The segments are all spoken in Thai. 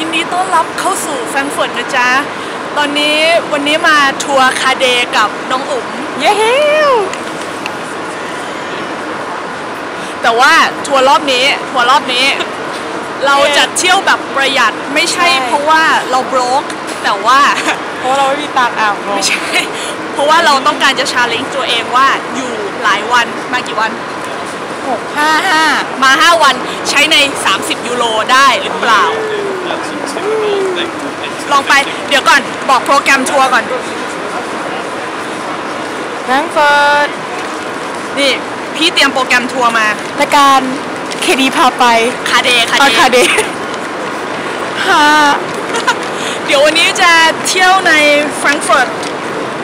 ยินดีต้อนรับเข้าสู่แฟรงก์เฟิร์ตนะจ๊ะ ตอนนี้วันนี้มาทัวร์คาเดย์กับน้องอุ๋มเย้ฮิวแต่ว่าทัวร์รอบนี้ทัวร์รอบนี้ เราจะเที่ยวแบบประหยัดไม่ใช่ เพราะว่าเราโบรกแต่ว่าเพราะเราไม่มีตังค์อะไม่ใช่ เพราะว่าเราต้องการจะชาเลนจ์ตัวเองว่าอยู่หลายวันมากี่วันหกห้าห้ามา5วันใช้ใน 30 ยูโรได้หรือเปล่า ลองไปเดี๋ยวก่อนบอกโปรแกรมทัวร์ก่อนแฟรงก์เฟิร์ตนี่พี่เตรียมโปรแกรมทัวร์มารายการเคดีพาไปคาเดคาเดคาเดฮ่าเดี๋ยววันนี้จะเที่ยวในแฟรงก์เฟิร์ต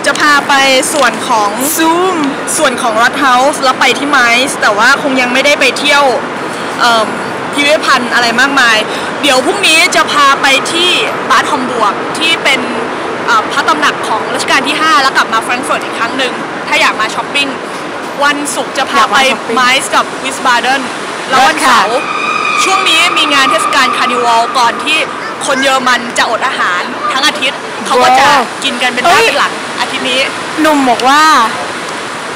จะพาไปส่วนของซูมส่วนของรัฐเฮาส์แล้วไปที่ไมซ์แต่ว่าคงยังไม่ได้ไปเที่ยวเอิ่ม พิพิธภัณฑ์อะไรมากมาย เดี๋ยวพรุ่งนี้จะพาไปที่บาร์ทอมบวกที่เป็นเอ่อพระตำหนักของรัชกาลที่ 5 แล้วกลับมาแฟรงก์เฟิร์ตอีกครั้งหนึ่งถ้าอยากมาช้อปปิ้งวันศุกร์จะพาไปไมซ์กับวิสบาเดนแล้ววันเสาร์ช่วงนี้มีงานเทศกาลคาร์นิวัลก่อนที่คนเยอรมันจะอดอาหารทั้งอาทิตย์ เขาก็จะกินกันเป็นหน้าเป็นหลังอาทิตย์นี้หนุ่มบอกว่า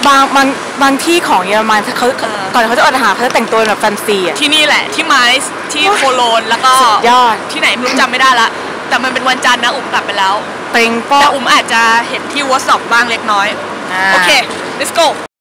บางบางบางที่ของเยอรมันเขาเออก่อนเขาจะอดอาหารเขาจะแต่งตัวแบบแฟนซีอะ ที่นี่แหละที่ไมซ์ที่โคโลนแล้วก็สุดยอดที่ไหนไม่รู้จำไม่ได้ละ แต่มันเป็นวันจันทร์นะอุ้มกลับไปแล้วเปรงโป๊ะแต่อุ้มอาจจะเห็นที่วอสซอกบ้างเล็กน้อยอ่าโอเค let's go